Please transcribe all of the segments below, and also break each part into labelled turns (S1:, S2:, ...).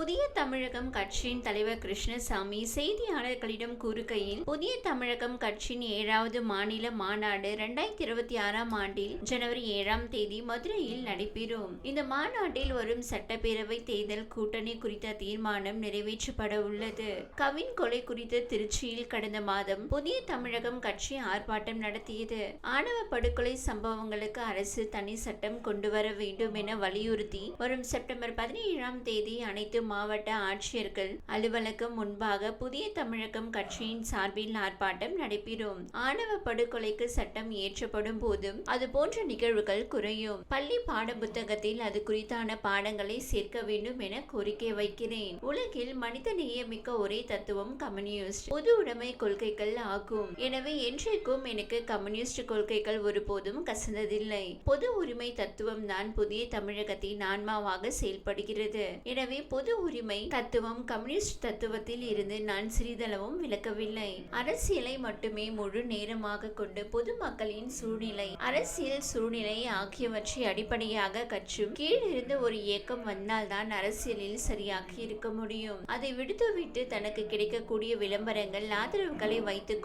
S1: புதிய தமிழகம் கட்சியின் தலைவர் கிருஷ்ணசாமி செய்தியாளர்களிடம் கூறுகையில் புதிய தமிழகம் கட்சியின் ஏழாவது மாநில மாநாடு இரண்டாயிரத்தி இருபத்தி ஆறாம் ஆண்டில் ஜனவரி ஏழாம் தேதி மதுரையில் நடைபெறும் இந்த மாநாட்டில் வரும் சட்டப்பேரவை தேர்தல் கூட்டணி குறித்த தீர்மானம் நிறைவேற்றப்பட உள்ளது கவின் கொலை குறித்து திருச்சியில் கடந்த மாதம் புதிய தமிழகம் கட்சி ஆர்ப்பாட்டம் நடத்தியது ஆணவ படுகொலை சம்பவங்களுக்கு அரசு தனி சட்டம் கொண்டு வர வேண்டும் என வலியுறுத்தி வரும் செப்டம்பர் பதினேழாம் தேதி அனைத்து மாவட்ட ஆட்சியர்கள் அலுவலகம் முன்பாக புதிய தமிழகம் கட்சியின் சார்பில் ஆர்ப்பாட்டம் நடைபெறும் ஆணவ படுகொலைக்கு சட்டம் இயற்றப்படும் போதும் அது போன்ற நிகழ்வுகள் குறையும் பள்ளி பாட புத்தகத்தில் அது குறித்தான பாடங்களை சேர்க்க வேண்டும் என கோரிக்கை வைக்கிறேன் உலகில் மனித நேயமிக்க ஒரே தத்துவம் கம்யூனிஸ்ட் பொது உடைமை கொள்கைகள் ஆகும் எனவே என்றைக்கும் எனக்கு கம்யூனிஸ்ட் கொள்கைகள் ஒருபோதும் கசந்ததில்லை பொது உரிமை தத்துவம் தான் புதிய தமிழகத்தின் ஆன்மாவாக செயல்படுகிறது எனவே பொது மனித உரிமை தத்துவம் கம்யூனிஸ்ட் தத்துவத்தில் இருந்து நான் சிறிதளவும் விளக்கவில்லை அரசியலை மட்டுமே முழு நேரமாக கொண்டு பொதுமக்களின் சூழ்நிலை அரசியல் சூழ்நிலை ஆகியவற்றை அடிப்படையாக கற்றும் கீழிருந்து ஒரு இயக்கம் வந்தால்தான் அரசியலில் சரியாக இருக்க முடியும் அதை விடுத்துவிட்டு தனக்கு கிடைக்கக்கூடிய விளம்பரங்கள் ஆதரவுகளை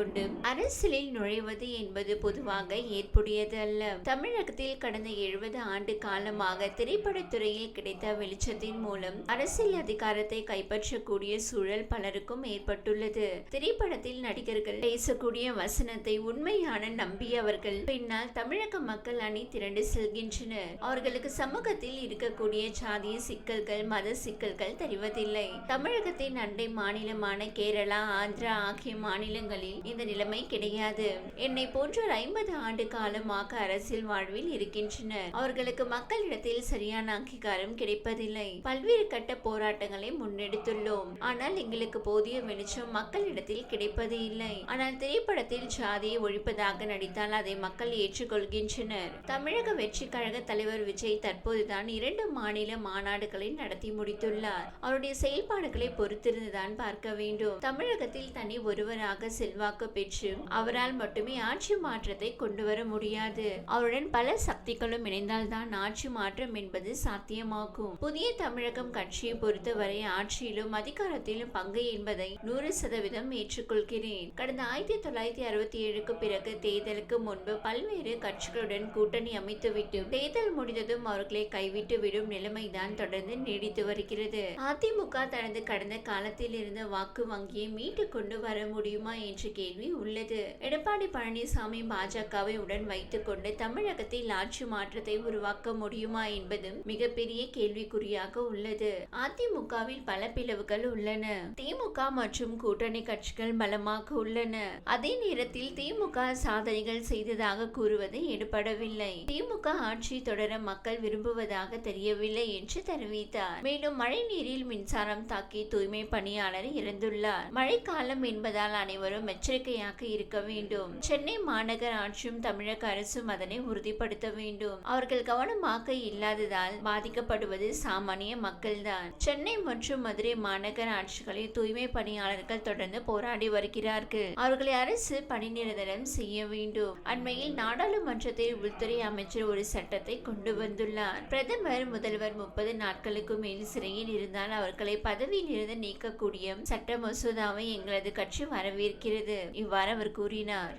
S1: கொண்டு அரசியலில் நுழைவது என்பது பொதுவாக ஏற்புடையது அல்ல தமிழகத்தில் கடந்த எழுபது ஆண்டு காலமாக திரைப்படத்துறையில் கிடைத்த வெளிச்சத்தின் மூலம் அரசியல் அரசியல் அதிகாரத்தை கைப்பற்றக்கூடிய சூழல் பலருக்கும் ஏற்பட்டுள்ளது திரைப்படத்தில் நடிகர்கள் பேசக்கூடிய வசனத்தை உண்மையான நம்பியவர்கள் பின்னால் தமிழக மக்கள் அணி திரண்டு செல்கின்றனர் அவர்களுக்கு சமூகத்தில் இருக்கக்கூடிய சாதிய சிக்கல்கள் மத சிக்கல்கள் தெரிவதில்லை தமிழகத்தின் அண்டை மாநிலமான கேரளா ஆந்திரா ஆகிய மாநிலங்களில் இந்த நிலைமை கிடையாது என்னை போன்ற ஐம்பது ஆண்டு காலமாக அரசியல் வாழ்வில் இருக்கின்றனர் அவர்களுக்கு மக்களிடத்தில் சரியான அங்கீகாரம் கிடைப்பதில்லை பல்வேறு கட்ட போராட்டம் போராட்டங்களை முன்னெடுத்துள்ளோம் ஆனால் எங்களுக்கு போதிய வெளிச்சம் மக்களிடத்தில் கிடைப்பது இல்லை ஆனால் திரைப்படத்தில் ஒழிப்பதாக நடித்தால் அதை மக்கள் ஏற்றுக்கொள்கின்றனர் தமிழக வெற்றி கழக தலைவர் விஜய் தற்போதுதான் இரண்டு மாநில மாநாடுகளை நடத்தி முடித்துள்ளார் அவருடைய செயல்பாடுகளை பொறுத்திருந்துதான் பார்க்க வேண்டும் தமிழகத்தில் தனி ஒருவராக செல்வாக்கு பெற்று அவரால் மட்டுமே ஆட்சி மாற்றத்தை கொண்டு வர முடியாது அவருடன் பல சக்திகளும் இணைந்தால்தான் ஆட்சி மாற்றம் என்பது சாத்தியமாகும் புதிய தமிழகம் கட்சியை பொறுத்தவரை ஆட்சியிலும் அதிகாரத்திலும் பங்கு என்பதை நூறு சதவீதம் ஏற்றுக்கொள்கிறேன் கடந்த ஆயிரத்தி தொள்ளாயிரத்தி அறுபத்தி ஏழுக்கு பிறகு தேர்தலுக்கு முன்பு பல்வேறு கட்சிகளுடன் கூட்டணி அமைத்துவிட்டு தேர்தல் முடிந்ததும் அவர்களை கைவிட்டு விடும் நிலைமைதான் தொடர்ந்து நீடித்து வருகிறது அதிமுக தனது கடந்த காலத்தில் இருந்த வாக்கு வங்கியை மீட்டு கொண்டு வர முடியுமா என்ற கேள்வி உள்ளது எடப்பாடி பழனிசாமி பாஜகவை உடன் வைத்துக் கொண்டு தமிழகத்தில் ஆட்சி மாற்றத்தை உருவாக்க முடியுமா என்பதும் மிகப்பெரிய கேள்விக்குறியாக உள்ளது அதி அதிமுகவில் பல பிளவுகள் உள்ளன திமுக மற்றும் கூட்டணி கட்சிகள் பலமாக உள்ளன அதே நேரத்தில் திமுக சாதனைகள் செய்ததாக கூறுவது எடுபடவில்லை திமுக ஆட்சி தொடர மக்கள் விரும்புவதாக தெரியவில்லை என்று தெரிவித்தார் மேலும் மழை நீரில் மின்சாரம் தாக்கி தூய்மை பணியாளர் இறந்துள்ளார் மழைக்காலம் என்பதால் அனைவரும் எச்சரிக்கையாக இருக்க வேண்டும் சென்னை மாநகர் ஆட்சியும் தமிழக அரசும் அதனை உறுதிப்படுத்த வேண்டும் அவர்கள் கவனமாக இல்லாததால் பாதிக்கப்படுவது சாமானிய மக்கள்தான் சென்னை மற்றும் மதுரை மாநகராட்சிகளில் தூய்மை பணியாளர்கள் தொடர்ந்து போராடி வருகிறார்கள் அவர்களை அரசு பணி நிரந்தரம் செய்ய வேண்டும் அண்மையில் நாடாளுமன்றத்தில் உள்துறை அமைச்சர் ஒரு சட்டத்தை கொண்டு வந்துள்ளார் பிரதமர் முதல்வர் முப்பது நாட்களுக்கு மேல் சிறையில் இருந்தால் அவர்களை பதவியில் இருந்து நீக்கக்கூடிய சட்ட மசோதாவை எங்களது கட்சி வரவேற்கிறது இவ்வாறு அவர் கூறினார்